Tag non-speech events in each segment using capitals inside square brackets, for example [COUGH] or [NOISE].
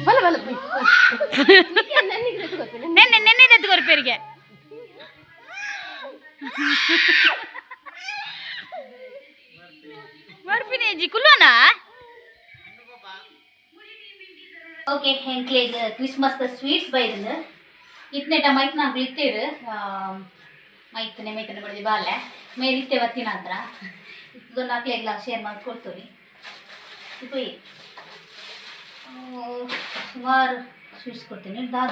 ಬಲ ಬಲ ಬೈ ನೆನ್ನೆ ಅಜ್ಜಿ ಕುಲ್ವನಾ? ಓಕೆ ಹೆಂಕ್ಲೇಗ್ ಕ್ರಿಸ್ಮಸ್ ಸ್ವೀಟ್ಸ್ ಬೈದಂದು ಇತ್ನೆಟ ಮೈತ್ ನಾವು ಇತ್ತೇರು ಮೈತನೆ ಮೈತನೆ ಬಡ್ದು ಬಾಲೆ ಮೇಲಿತ್ತೆ ಬತ್ತಿನ ಹತ್ರ. ಇದೊಂದು ಹಾಕ್ಲೆಗ್ಲ ಶೇರ್ ಮಾಡಿ ಕೊಡ್ತೀವಿ ಇದು ಸುಮಾರು ಸ್ವೀಟ್ಸ್ ಕೊಡ್ತೀನಿ ದಾದ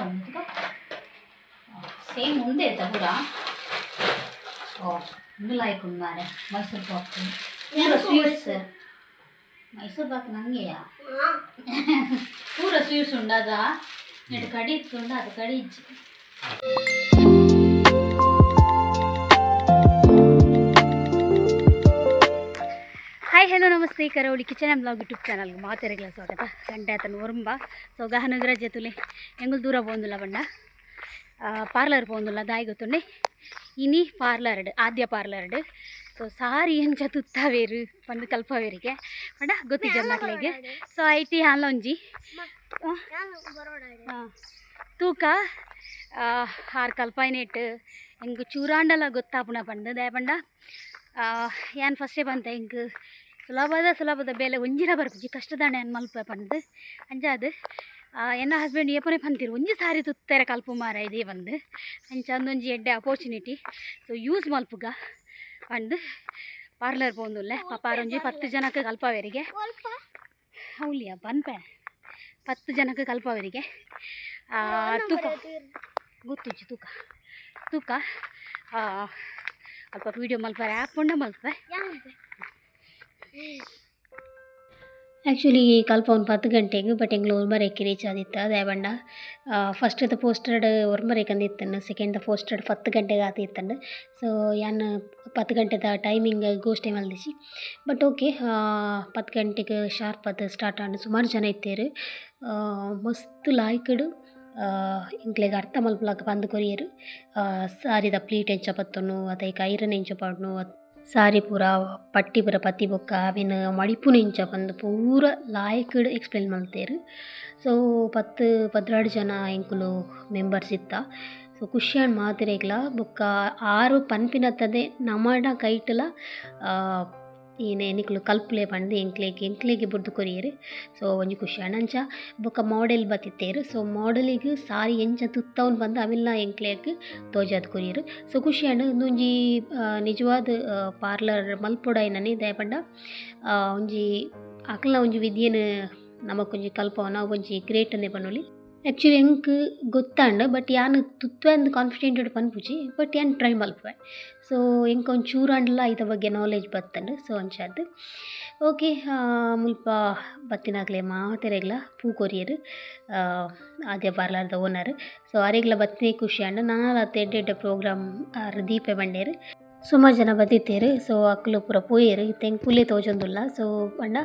ಸೇಮ್ ಮುಂದೆ ಇದ್ದ ಪೂರ ಓ ಇನ್ನೂ ಲಾಯ್ಕೊಂಡು ಮಾರೆ ಮೈಸೂರು ಪಾಕ್ ಪೂರ ಸ್ವೀಟ್ಸ್ ಮೈಸೂರು? ಪಾಕ್ ನಂಗೆಯಾ? ಪೂರ ಸ್ವೀಟ್ಸ್ ಉಂಡಾದ ನೆಟ್ಟು ಕಡಿ ಇತ್ತುಂಡ ಅದು ಕಡಿ ಇಜ್ಜಿ. ಹಾಯ್ ಹೆಣ್ಣು ನಮಸ್ತೆ ಕರಾವಳಿ ಕಿಚನ್ ಆ್ಯಂಡ್ ಬ್ಲಾಗ್ ಯೂಟ್ಯೂಬ್ ಚಾನಲ್ಗೆ ಮಾತಾರಿಗಳ ಸ್ವಾಗತ. ಗಂಟೆ ಆತನ ಒರಂಬ ಸೊ ಗಹನಗರ ಜೊತೆಲಿ. ಎಂಗುಲ್ ದೂರ ಬಂದಿಲ್ಲ ಬಣ್ಣ. ಪಾರ್ಲರ್ ಬಂದಿಲ್ಲ ದಾಯಿ ಗೊತ್ತುಂಡೆ. ಇನಿ ಪಾರ್ಲರ್ಡ್ ಆದ್ಯ ಪಾರ್ಲರ್ಡ್ ಸೊ ಸಾರಿ ಎಂಚ ಜತುತ್ತಾವೇರು ಬಂದು ಕಲ್ಪಾವೇರಿಗೆ. ಬಣ್ಣ ಗೊತ್ತಿ ಮಕ್ಕಳಿಗೆ ಸೊ ಐಟಿ ಹಾಲೊಂಜಿ. ತೂಕ ಆರು ಕಲ್ಪಾಯಿನೆಟ್ ಹೆಂಗೆ ಚೂರಾಂಡಲ ಗೊತ್ತಾಪುಣ ಪಂಡ ದಯ ಪಂಡ ಏನು ಫಸ್ಟೇ ಬಂತ ಹೆಂಗೆ ಸುಲಭದ ಸುಲಭದ ಬೆಲೆ ಒಂಜಿನ ಬರ್ಪುಜಿ ಕಷ್ಟದಾಣೆ ಮಲ್ಪ ಪಂದು. ಅಂಜಾದು ಎನ್ನ ಹಸ್ಬೆಂಡ್ ಏಪನೆ ಪಂತಿರು ಒಂಜಿ ಸಾರಿ ತುತ್ತರೆ ಕಲ್ಪು ಮಾರ ಇದೇ ಬಂದು. ಅಂಚ ಅಂದೊಂಜಿ ಎಡ್ಡೆ ಅಪೋರ್ಚುನಿಟಿ ಸೊ ಯೂಸ್ ಮಲ್ಪುಗ. ಪಂದು ಪಾರ್ಲರ್ ಪೋಂದುಲ್ಲೆ. ಪಾಪಾರೊಂಜಿ ಪತ್ತು ಜನಕ್ಕೆ ಕಲ್ಪವರಿಗೆ. ಅವ್ಲಿಯ ಬನ್ಪೆ ಪತ್ತು ಜನಕ್ಕೆ ಕಲ್ಪವೆರಿಗೆ. ಆ, ತೂಕ. ಗೊತ್ತುಜ್ಜಿ ತೂಕ. ತೂಕ ಆ, ಅಲ್ಪ ವೀಡಿಯೋ ಮಲ್ಪ ಆ್ಯಪ್ ಮಲ್ಪೆ ಆ್ಯಕ್ಚುಲಿ ಕಲ್ಪ ಒಂದು ಪತ್ತು ಗಂಟೆಗೆ ಬಟ್ ಎಂಗ್ಳು ಒರ್ಮರೆಕ್ಕೆ ರೀಚ್ ಆದಿತ್ತು ಫಸ್ಟ್ ದ ಪೋಸ್ಟರ್ಡ್ ಅಂದಿತ್ತನ್ನು ಸೆಕೆಂಡ್ ದ ಪೋಸ್ಟರ್ಡ್ ಪತ್ತು ಗಂಟೆಗೆ ಆತಿತ್ತಂಡು ಸೊ ಯಾನ್ ಪತ್ತು ಗಂಟೆದ ಟೈಮಿಂಗ್ ಗೋಸ್ಟ್ ಟೈಮ್ ಅಲ್ದಿಸಿ. ಬಟ್ ಓಕೆ ಪತ್ತು ಗಂಟೆಗೆ ಶಾರ್ಪ್ ಅದು ಸ್ಟಾರ್ಟ್ ಆಂಡ್ ಸುಮಾರು ಜನ ಇತ್ತೇರು. ಮಸ್ತ್ ಲಾಯ್ಕಡು ಇಂಕ್ಲೆಗ್ ಅರ್ಥ ಮಲ್ಪಲಾಕ ಬಂದು ಕೊರಿಯರು. ಸಾರಿದ ಪ್ಲೀಟ್ ಎಂಚ ಪತ್ತೊನು ಅದಕ್ಕೆ ಐರನ್ ಎಂಚ ಪಾಡ್ನು ಸಾರಿ ಪೂರ ಪಟ್ಟಿ ಪೂರ ಪತಿ ಬೊಕ್ಕ ಅವಿನ ಮಡಿಪುನ ಇಂಚ ಬಂದು ಪೂರ ಲಾಯಕಡ್ ಎಕ್ಸ್ಪ್ಲೇನ್ ಮಾಡ್ತೇರು. ಸೊ ಪತ್ತು, ಪದ್ರಾಡು ಜನ ಎಂಕುಲು ಮೆಂಬರ್ಸ್ ಇತ್ತ. ಸೊ ಖುಷಿಯಾನ್ ಮಾತಿರೇಗ್ಲ ಬೊಕ್ಕ ಆರು ಪನ್ಪಿನತ್ತದೆ ನಮಡ ಕೈಟಲ ಏನೇ ಎನಿಕ್ಲು ಕಲ್ಪಲೆ ಪಂಡು ಎಂಕ್ಲೆಗ್, ಎಂಕ್ಲೆಗೆ ಬುರ್ದು ಕೊರಿಯರು. ಸೊ ಒಂಜಿ ಖುಷಿ. ಅಂಚ ಬೊಕ ಮಾಡೆಲ್ ಬತ್ತಿತ್ತೇರು. ಸೊ ಮಾಡೆಲಿಗೆ ಸಾರಿ ಎಂಚ ತುತ್ತವನ್ ಬಂದು ಅವಿಲ್ಲ ಎಂಕ್ಲೆಗ್ ತೋಜಾದ್ ಕೊರಿಯರು. ಸೊ ಖುಷಿ ಅಣ್ಣ ಒಂದೊಂಜಿ ನಿಜವಾದ ಪಾರ್ಲರ್ ಮಲ್ಪೊಡಾಯಿನನೆ ದಯಪಂಡ. ಒಂಜಿ ಅಕ್ಲ ಒಂಜಿ ವಿದ್ಯೆನ್ ಕಲ್ಪ ನಾವು ಒಂಜಿ ಗ್ರೇಟ್ ಅಂದೆ ಪನ್ನೊಲಿ ಆ್ಯಕ್ಚುಲಿ ಎಂಕ್ ಗೊತ್ತಾಂಡ್ ಬಟ್ ಯಾನ್ ತುತ್ವೆ ಅಂದ್ ಕಾನ್ಫಿಡೆಂಟೆಡ್ ಪನ್ಪುಜಿ ಬಟ್ ಯಾನ್ ಟ್ರೈ ಮಲ್ಪೆ ಸೊ ಎಂಕ್ ಒಂದು ಚೂರಾಂಡ್ಲ ಐತ ಬಗ್ಗೆ ನಾಲೆಜ್ ಬತ್ತಂಡ್ ಸೊ ಅಂಚಾದ್ ಓಕೆ ಮುಲ್ಪ ಬತ್ತಿನಾಗ್ಲೆ ಮಾತೆರೆಗ್ಲ ಪೂ ಕೊರಿಯರು ಆದ್ಯ ಬರಲಾರ್ದ ಓನರ್. ಸೊ ಅರೆಗ್ಲ ಬತ್ತಿನೇ ಖುಷಿ ಅಂಡ್ ನಾನಾ ಎಡ್ಡೆ ಪ್ರೋಗ್ರಾಮ್ ದೀಪೆ ಬಂಡೇರು. ಸುಮಾರು ಜನ ಬತ್ತಿತ್ತೇರು ಸೊ ಅಕ್ಲು ಪೂರ ಪೋಯೇರು ಇತ್ತೆ ಪುಲೆ ತೋಜೊಂದುಲ್ಲ. ಸೊ ಪಂಡ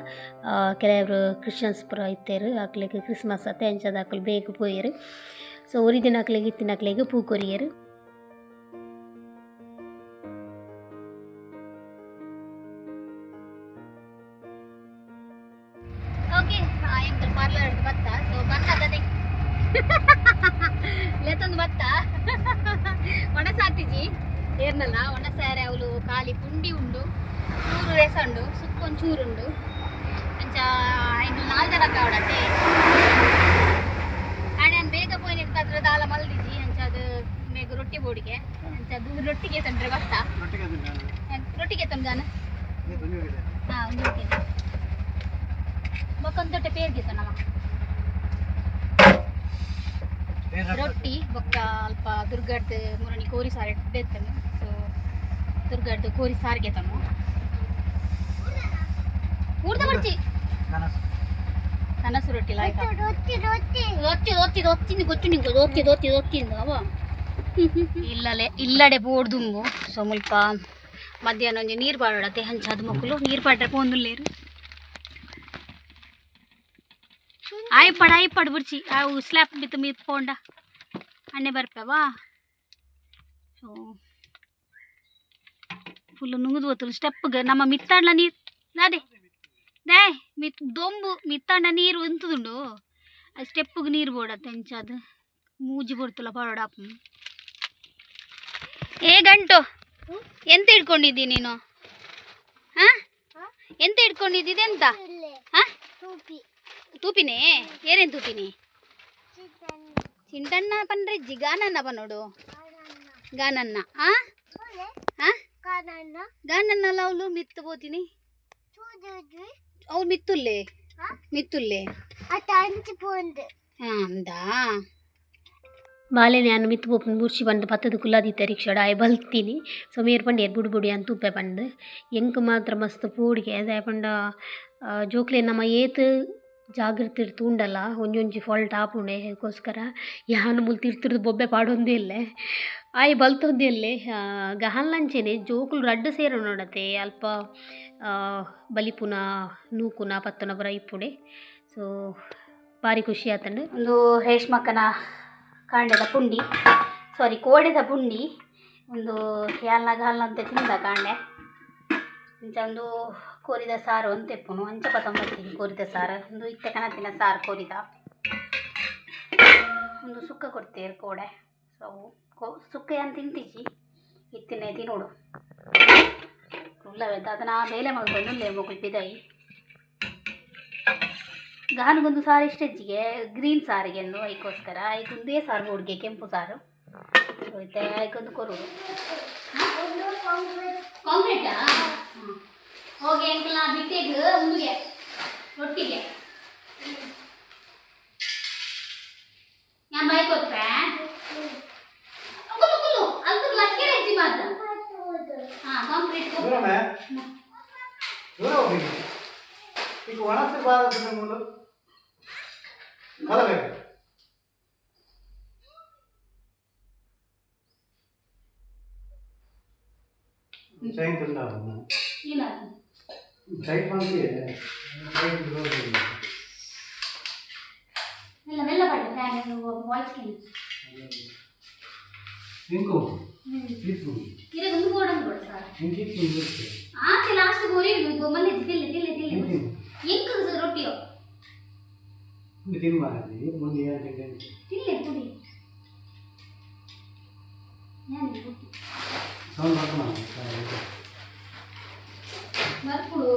ಕೆಲವರು ಕ್ರಿಶ್ಚಿಯನ್ಸ್ ಪುರ ಇತ್ತೇರು. ಅಕ್ಲಿಗೆ ಕ್ರಿಸ್ಮಸ್ ಅತ್ತೆ ಅಂಚದ ಅಕ್ಲು ಬೇಗ ಪೋಯೇರು. ಸೊ ಒರಿ ದಿನ ಅಕ್ಲಿಗೆ, ಇತ್ತಿನ ಅಕ್ಲಿಗೆ ಪೂ ಕೊರಿಯರು. ಓಕೆ ಆಯ್ತು ಬತ್ತ? ಸೊ [LAUGHS] ಲೇತೊಂದು ಬತ್ತ? [LAUGHS] ಒಣಸಾತಿಜಿ ಏರ್ನಲ್ಲ ಒಣಸಾರೆ ಅವಳು ಖಾಲಿ ಪುಂಡಿ ಉಂಡು ಚೂರು ರೆಸಂಡು ಸುಕ್ಕೊಂದು ಚೂರುಂಡು ಅಂಚ ಐದು ನಾಲ್ಕು ಜನ ಕಾವಡತ್ತೆ ಆಣೆ ಬೇಗ ಪೋಯಿನ ಇರ್ತಾದ್ರೆ ದಾಲ ಮಲ್ದಿಜಿ ಅಂಚ ಅದು ಮೇಗ ರೊಟ್ಟಿ ಬೋಡಿಗೆ. ಅಂಚ ಅದು ರೊಟ್ಟಿಗೆ ತಂದ್ರೆ ಬತ್ತ ರೊಟ್ಟಿಗೆ ತಂದಾನ ಹಾಂ ಒಂದು ರೊಟ್ಟಿ ಬೊಕ್ಕೊಂದು ತೊಟ್ಟೆ ಪೇರ್ಗೆ ನಮ್ಮ ರೊಟ್ಟಿ ಬೊಕ್ಕ ಅಲ್ಪ ದುರ್ಗಡ್ದು ಮುರಣಿ ಕೋರಿ ಸಾರಿ ಸೊ ದುರ್ಗಡ್ದು ಕೋರಿ ಸಾರಿಗೆ ತನು ಊರ್ದ ಬರ್ಚಿ ಕನಸು ರೊಟ್ಟಿ ಲಾಯ್ಕ ರೊಟ್ಟಿ ರೊಟ್ಟಿ ರೊಟ್ಟಿ ಗೊತ್ತು ನಿಂಗೆ ರೊಟ್ಟಿ ರೊಟ್ಟಿ ರೊಟ್ಟಿ ಅವ ಇಲ್ಲಲೆ ಇಲ್ಲಡೆ ಬೋಡ್ದುಂಗು ಸೊ ಮುಲ್ಪ ಮಧ್ಯಾಹ್ನ ಒಂಜಿ ನೀರು ಪಾಡೋಡತ್ತೆ ಹಂಚಾದ ಮಕ್ಕಳು ನೀರು ಪಾಡ್ರೆ ಪೋಂದುಲ್ಲೇರು ಆಯ್ ಪಡ ಆಯ್ ಪಡ್ ಬಿಡ್ಚಿ ಅವು ಸ್ಲ್ಯಾಪ್ ಬಿತ್ತು ಮೀತ್ ಪೋಂಡ ಅಣ್ಣೆ ಬರ್ಪವಾ ಸೊ ಫುಲ್ ನುಂಗುದು ಹೋತು ಸ್ಟೆಪ್ಗೆ ನಮ್ಮ ಮಿತ್ತಾಂಡ್ಲ ನೀರು. ನಾದೆ ದೇ. ಮಿತ್, ದೊಂಬು ಮಿತ್ತಾಂಡ ನೀರು ಅಂತದುಂಡು ಅದು ಸ್ಟೆಪ್ಪಿಗೆ ನೀರು ಬೋಡತ್ತೆ ಎಂಚದು ಮೂಜಿ ಬರ್ತಲ್ಲ ಪರೋಡಾಪ್ ಏ ಗಂಟು, ಎಂತ ಇಟ್ಕೊಂಡಿದ್ದಿ ನೀನು? ಹಾ? ಎಂತ ಇಟ್ಕೊಂಡಿದ್ದಿದೆ ಎಂತ? ಹಾ? ತೂಪಿನೇ? ಏನೇನು ತೂಪಿನಿ? ಚಿಂಟಣ್ಣ ಜಿ, ಗಾನನ್ನ ನೋಡು. ಗಾನನ್ನ. ಹಾಂ ಗಾನನ್ನೆಲ್ಲ ಅವಳು ಮಿತ್ತು ಬೋದಿನಿ ಅವ್ರು ಮಿತ್ತುಲ್ಲೇ? ಮಿತ್ತುಲ್ಲೇ? ಅಂದಾ? ಮಾಲೆನೆ ಅನ್ನ ಮಿತ್ತು ಬೋಪನ್ ಬೂರ್ಸಿ ಬಂದು ಪತ್ತದ ಕುಲ್ಲಾದಿತ್ತ ರಿಕ್ಷಾಡ ಆಯ್ ಬಲ್ತೀನಿ. ಸೊ ಮೇರ್ ಪಂಡ ಎರ್ ಬುಡಿ ಬುಡಿ ಅಂತ ತುಪ್ಪೆ ಪಂಡು ಎಂಕ್ ಮಾತ್ರ ಮಸ್ತ್ ಪೂಡಿಗೆ ಅದೇ ಪಂಡ ಜೋಕ್ಲೆ ನಮ್ಮ ಏತ್ ಜಾಗೃತಿ ತೂಂಡಲ್ಲ ಒಂಜಿ ಒಂಜಿ ಫಾಲ್ಟ್ ಆಪುಣೆ ಅದಕ್ಕೋಸ್ಕರ ಯಾನು ಮುಲ್ ತಿರ್ತಿರ್ದು ಬೊಬ್ಬೆ ಪಾಡೊಂದು ಇಲ್ಲೇ. ಆಯ್ ಬಲ್ತೊಂದೇ ಇಲ್ಲೇ. ಗಹಲ್ಲಂಚೆನೆ ಜೋಕುಲು ರಡ್ಡು ಸೇರ ನೋಡತ್ತೆ. ಅಲ್ಪ ಬಲಿಪುನ, ನೂಕುನ, ಪತ್ತನ ಬರ ಇಪ್ಪುಡೆ ಸೊ, ಭಾರಿ ಖುಷಿ ಆತಂಡು. ಒಂದು ರೇಷ್ಮಕ್ಕನ ಕಾಂಡದ ಪುಂಡಿ. ಸಾರಿ ಕೋಡೆದ ಪುಂಡಿ. ಒಂದು ಗಹಲ್ನ ಅಂತೆ ತಿಂದ ಕಾಂಡೆ. ಇಂಚ ಒಂದು ಕೋರಿದ ಸಾರು ಅಂತ ತೆಪ್ಪನು ಅಂಚ ಪತಂಬತ್ತೀನಿ ಕೋರಿದ ಸಾರು, ಒಂದು ಇತ್ತೆ ಕನತಿನ ಸಾರು ಕೋರಿದ. ಒಂದು ಸುಕ್ಕ ಕೊಡ್ತೇವೆ ಕೋಡೆ, ಸೊ, ಕೋ ಸುಕ್ಕ ಏನು ತಿಂತೀಜಿ ಇತ್ತಿನ ತಿನ್ನೋಡು ಉಲ್ಲವೇ ಅದನ್ನ ಬೇಲೆ ಮೇಲೆ ಉಳ್ಳೆ ಮಗುಳು ಕುಪ್ಪಿದಾಯಿ ಗಾನಗೊಂದು ಸಾರು ಇಷ್ಟೆಜ್ಜಿಗೆ ಗ್ರೀನ್ ಸಾರಿಗೆ ಇದಕ್ಕೋಸ್ಕರ ಐದು ಒಂದೇ ಸಾರು ಹುಡುಗೆ ಕೆಂಪು ಸಾರು. ಉಳಿತಾಯ ಹೋಗಿ ಅಂಕಲ್ ನಾ ಬಿಟ್ಟಿದ್ದು ಮುಂದೆ ಒಟ್ಟಿಗೆ ഞാൻ ബൈക്ക് വെക്കേ അത് ലക്കി വെച്ചി മാത്രം ಒಣಸಿ ಬಾರದು ಮೂಲ ಬರಬೇಕು నీకు వనస్సు బాధ వస్తుంది ముందు కలవేగా సైన్ ఉండాలి ಇಲ್ಲ సైట్ పంపి సైట్ రోజు ಮೆಲ್ಲ ಮೆಲ್ಲ ಪಡ್ಡೆ ಫ್ಯಾನ್ ವಾಯ್ಸ್ ಕೇಳಿ ఇంకో ಹ್ಞೂ తీసు ಇರೇ ಒಂದು ಗೋಡನ್ ಕೊಡು ಸರ್ ఇంకి ಆಚೆ ಲಾಸ್ಟ್ ಗೋರಿ ಬೊಮ್ಮಲ್ಲಿ ತಿಲ್ಲೆ ತಿಲ್ಲೆ ತಿಲ್ಲೆ ಎಂಕ ರೊಟ್ಟಿಯೋ తినమాలి ముందు ఏం తింటే ತಿಲ್ಲೆ ಪುಡಿ ನಾನು ರೊಟ್ಟಿ మరి ఇప్పుడు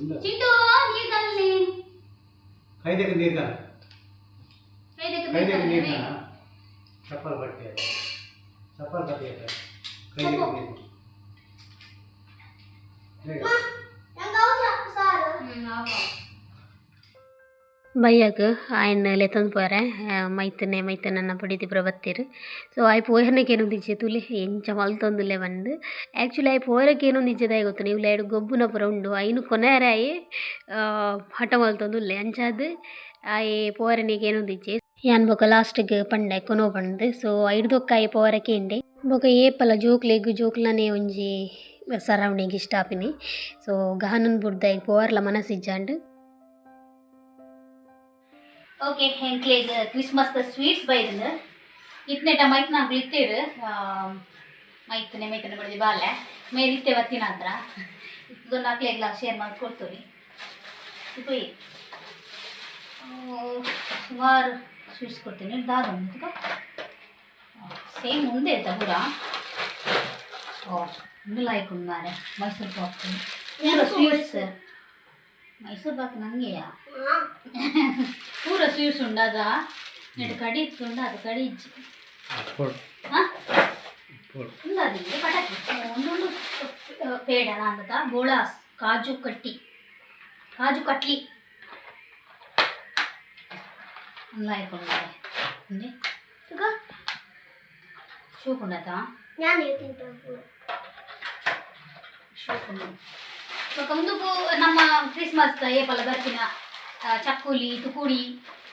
ಚಿಟ್ಟು ನೀರ್ಗಲ್ಲಿ ಕೈದಕ್ಕೆ ನೀರ್ಗಲ್ಲ ಕೈದಕ್ಕೆ ನೀರ್ಗಲ್ಲ ಚಪ್ಪಲ್ ಬಟ್ಟೆ ಚಪ್ಪಲ್ ಬಟ್ಟೆ ಕೈದಕ್ಕೆ ನೀರ್ಗಲ್ಲ ಹೇಗೆ ನಂಗೆ ಹೌದು ಸಾರು ಹ್ಞೂ ಆಗ ಬೈಯಾಗ ಆಯ್ನ ಲೆತ್ತಂದು ಪೋರೆ ಮೈತನೆ ಮೈತನನ್ನ ಪಡಿತಿ ಪ್ರಬತ್ತಿರು ಸೊ ಆಯ್ ಪೋಯನಕ್ಕೆ ಏನು ದಿಚ್ಚೆ ತುಲಿ ಎಂಚ ಮಲ್ತೊಂದುಲ್ಲೆ ಬಂದು ಆ್ಯಕ್ಚುಲಿ ಆಯ್ ಪೋಯರಕ್ಕೆ ಏನು ದಿಚ್ಚದಾಗಿ ಗೊತ್ತು ನೀವು ಲೈಡ್ ಗೊಬ್ಬುನ ಪುರ ಉಂಡು ಐನು ಕೊನೆಯರಾಯಿ ಹಠ ಮಲ್ತೊಂದುಲ್ಲೆ ಅಂಚಾದ್ ಆಯ್ ಪೋರನಿಗೆ ಏನು ದಿಚ್ಚೆ ಯಾನ್ ಬೊಕ ಲಾಸ್ಟ್ಗೆ ಪಂಡೆ ಕೊನೋ ಪಂಡ್ ಸೊ ಐಡ್ದೊಕ್ಕಾಯಿ ಪೋರಕ್ಕೆ ಇಂಡೆ ಬೊಕ ಏಪಲ ಜೋಕ್ಲೆಗ್ ಜೋಕ್ಲನೆ ಒಂಜಿ ಸರೌಂಡಿಂಗ್ ಇಷ್ಟ ಆಪಿನಿ ಸೊ ಗಹನನ್ ಬುಡ್ದ ಪೋರ್ಲ ಮನಸ್ಸಿಜ್ಜಾಂಡ್ ಓಕೆ ಹೆಂಕ್ಲೇಗ್ ಕ್ರಿಸ್ಮಸ್ ಸ್ವೀಟ್ಸ್ ಬೈದಂದು ಇತ್ನೆಟ ಮೈತ್ ನಾವು ಇತ್ತೇರು ಮೈತನೆ ಮೈತನೆ ಬಡ್ದು ಬಾಲೆ ಮೇರೆ ಇತ್ತೆ ಬತ್ತಿನ ಹತ್ರ ಇದೊಂದು ಹಾಕ್ಲೆಗ್ಲ ಶೇರ್ ಮಾಡಿ ಕೊಡ್ತೀವಿ ಉಪಯೋಗ ಸುಮಾರು ಸ್ವೀಟ್ಸ್ ಕೊಡ್ತೀನಿ ದಾದ ಸೇಮ್ ಮುಂದೆ ಆಯ್ತಾ ಪೂರ ಓ ಒಂದು ಲೈಕ್ ಒಂದು ಮಾರೆ ಮೈಸೂರು ಪಾಕ್ ಪೂರ ಸ್ವೀಟ್ಸ್ ಮೈಸೂರು ಪಾಕ್ ನಂಗೆಯಾ ಪೂರ ಸ್ವೀಟ್ಸ್ ಉಂಡಾದ ನೆಟ್ಟು ಕಡಿ ಇತ್ತುಂಡ ಅದು ಕಡಿ ಇಜ್ಜಿ ಹಾಂ ಉಂಡಾದಿ ಪಟಾಕಿ ಒಂದೊಂದು ಪೇಡ ಅಂತ ಗೋಳಾಸ್ ಕಾಜು ಕಟ್ಟಿ ಕಾಜು ಕಟ್ಲಿ ಅಲ್ಲ ಇಟ್ಕೊಂಡಿದ್ದಾರೆ ಅಂದ್ರೆ ಶೂಕುಂಡತ ಶೂಕುಂಡ ಮುಂದಕ್ಕೂ ನಮ್ಮ ಕ್ರಿಸ್ಮಸ್ ಏಪಲ ಬರ್ತಿನ ಚಕ್ಕುಲಿ ತುಕುಡಿ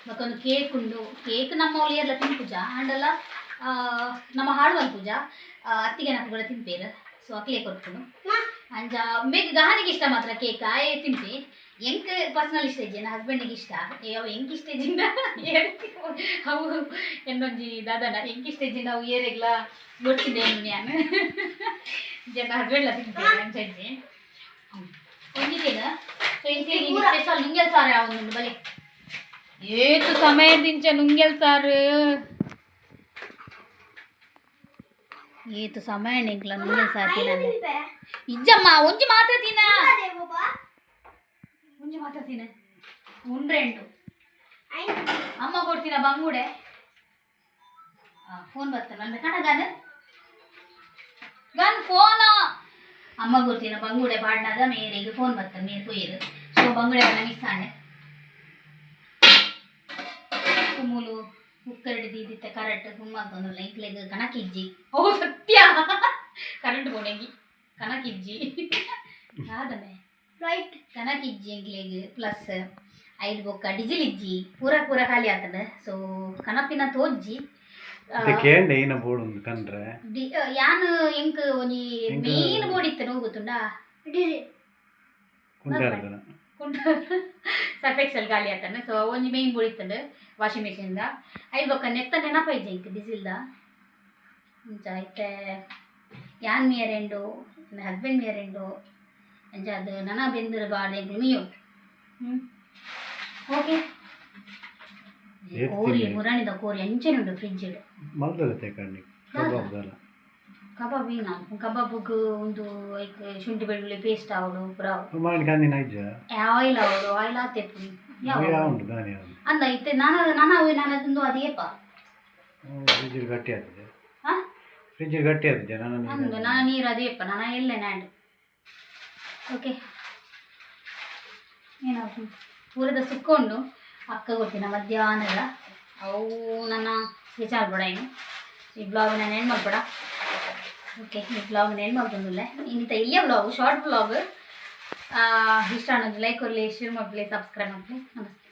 ಮತ್ತೊಂದು ಕೇಕ್ ಉಂಡು. ಕೇಕ್ ನಮ್ಮ ಒಲಿಯರ್ಲ ತಿನ್ಪುಜ ಆಂಡಲ್ಲ ಆ, ನಮ್ಮ ಹಾಡುವಲ್ ಪೂಜ. ಅತ್ತಿಗೆ ಕೂಡ ತಿನ್ಪೇರು. ಸೊ ಅಕ್ಲೇ ಕೊಡ್ಕೊಂಡು ಅಂಜ ಬೇಗ ಗಾನಿಗೆ ಇಷ್ಟ ಮಾತ್ರ ಕೇಕ್ ಆಯೇ ತಿಂತೆ ಎಂಕ್ ಪರ್ಸನಲ್ ಇಷ್ಟ ಇಜ್ಜೆ ನನ್ನ ಹಸ್ಬೆಂಡಿಗೆ ಇಷ್ಟ. ಅಯ್ಯೋ ಎಂಕ್ ಇಷ್ಟ ಇಜ್ಜಿಂದ [LAUGHS] ಅವು ಎನ್ನೊಂಜಿ ದಾದನ. ಎಂಕ್ ಇಷ್ಟ ಇಜ್ಜಿಂದ ಅವು ಏರೆಗ್ಲ ಗೊತ್ತಿದೆ ನಾನು ಜನ ಹಸ್ಬೆಂಡ್ಲ ತಿಂತೇನೆ ಅಂಚಜ್ಜಿ ಒಂದಿದ್ದೇನ ಸೊ ಎಂಕ್ಲಿಗೆ ಸ್ಪೆಷಲ್ ನುಂಗೆಲ್ ಸಾರು ಯಾವುದು ಬಲೆ ಏತು ಸಮಯದಿಂಚ ನುಂಗೆಲ್ ಸಾರು ಏತು ಸಮಯ ನಿಂಕ್ಲ ನುಂಗೆಲ್ ಸಾರು ತಿನ್ನಲ್ಲ ಇಜ್ಜಮ್ಮ ಒಂಜಿ ಮಾತ್ರ ತಿನ್ನ ಒಂಜಿ ಮಾತ್ರ ತಿನ್ನ ಉಂಡ್ರೆ ಉಂಟು ಅಮ್ಮ ಕೊಡ್ತೀನ ಬಂಗುಡೆ ಫೋನ್ ಬರ್ತಾನೆ ನನ್ನ ಕಣ ಗಾನ ಗಾನ್ ಫೋನ ಅಮ್ಮ ಕೊಡ್ತೀನ ಬಂಗುಡೆ ಪಾಡ್ನಾದ ಮೇರೆಗೆ ಫೋನ್ ಬರ್ತಾನೆ ಮೇರ್ ಕೊಯ್ಯದು. ಸೊ ಬಂಗುಡೆ ಬಣ್ಣ ಮಿಸ್ ಆಂಡೆ ಕುಮ್ಮುಲು ಕುಕ್ಕರ್ ಹಿಡಿದಿದ್ದ ಕರೆಕ್ಟ್ ಕುಮ್ಮತ್ತೊಂದು ಇಂಕ್ಲೆಗ್ ಕಣಕಿಜ್ಜಿ ಓ ಸತ್ಯ! ಕರೆಂಟ್ ಬೋಣಂಗಿ ಕಣಕಿಜ್ಜಿ ಆದಮೆ ರೈಟ್ ಕನಕಿಜ್ಜಿ ಎಂಕ್ಲೆಗ್ ಪ್ಲಸ್ ಐದು ಬೊಕ್ಕ ಡಿಜಿಲ್ ಇಜ್ಜಿ. ಪೂರ ಪೂರ ಖಾಲಿ ಆಗ್ತದೆ. ಸೊ ಕನಪಿನ ತೋಜ್ಜಿ. ಕೇಂಡೆ ಏನ ಬೋಡು ಕಂಡ್ರೆ? ಡಿ- ಆ, ಯಾನ್ ಎಂಕ್ ಒಂಜಿ ಮೀನ್ ಬೋಡಿತ್ತು ನೋವು ಗೊತ್ತುಂಡಾ ಕುಂಟ ಸರ್ಫೆಕ್ಸಲ್ ಖಾಲಿ ಆಗ್ತಾನೆ ಸೊ ಒಂಜಿ ಮೇಯ್ನ್ ಬೋಡಿತ್ತಂಡು ವಾಷಿಂಗ್ ಮೆಷಿನ್ದ. ಐದು ಬೊಕ್ಕ ನೆತ್ತ ನೆನಪೈಜಿ ಎಂಕ್ ಡಿಸಿಲ್ದ ಇಂಚ ಐತೆ. ಯಾನ್ ಮಿಯರೆಂಡು ನನ್ನ ಹಸ್ಬೆಂಡ್ ಮಿಯರೆಂಡು ಅಂಚ ಅದು ನನ ಬೆಂದರ ಬಾಡೆ ಗುಮಿಯೋ ಹ್ಞೂ ಓಕೆ. ಕೋರಿ. ಮುರಾಣಿದ ಕೋರಿ ಫ್ರಿಡ್ಜ್ ಮಲ್ದದ ತೆಕಂಡಿ ಕಬಾಬ್ದಲ್ಲ ಕಬಾಬ್ ಏನು ಕಬಾಬ್ಗ್ ಒಂದು ಐಕ್ ಶುಂಠಿ ಬೆಳ್ಳುಳ್ಳಿ ಪೇಸ್ಟ್ ಆವಡು ಪುರ. ಮಾಡಿ ಕಂದಿನ ಇಜ್ಜ ಆಯಿಲ್ ಆವಡು ಆಯಿಲ್ ಆತೆ ಉಂಟು ಅವನು ಅಂದ. ಇತ್ತೆ ನಾನು ನಾನು ಅವು ನಾನು ಅದೊಂದು ಅದೇಪ ಗಟ್ಟಿ ಆಗ್ತದೆ. ಹಾಂ ಫ್ರಿಜ್ ಗಟ್ಟಿ ಆಗ್ತದೆ ನಾನು ಅಂದು ನಾನು ನೀರು ಅದೇಪ ನಾನು ಎಲ್ಲೇ ನಾಡು. ಓಕೆ ಏನಾಯ್ತು ಪೂರದ ಸುಕ್ಕೊಂಡು. ಅಕ್ಕ ಗೊತ್ತಿನ ಮಧ್ಯಾಹ್ನದ. ಅವು ನನ್ನ ವಿಚಾರ ಬೇಡ ಏನು ಈ ಬ್ಲಾಗ್ ನಾನು ಏನು ಮಾಡ್ಬೇಡ. ಓಕೆ ಈ ಬ್ಲಾಗ್ ಏನು ಮಾಡ್ತಂದಿಲ್ಲ ಇಂಥ ಇಲ್ಲೇ ಬ್ಲಾಗು ಶಾರ್ಟ್ ಬ್ಲಾಗ್ ಇಷ್ಟ ಅನ್ನೋದು ಲೈಕ್ ಕೊಡಲಿ ಶೇರ್ ಮಾಡಲಿ ಸಬ್ಸ್ಕ್ರೈಬ್ ಮಾಡಲಿ ನಮಸ್ತೆ.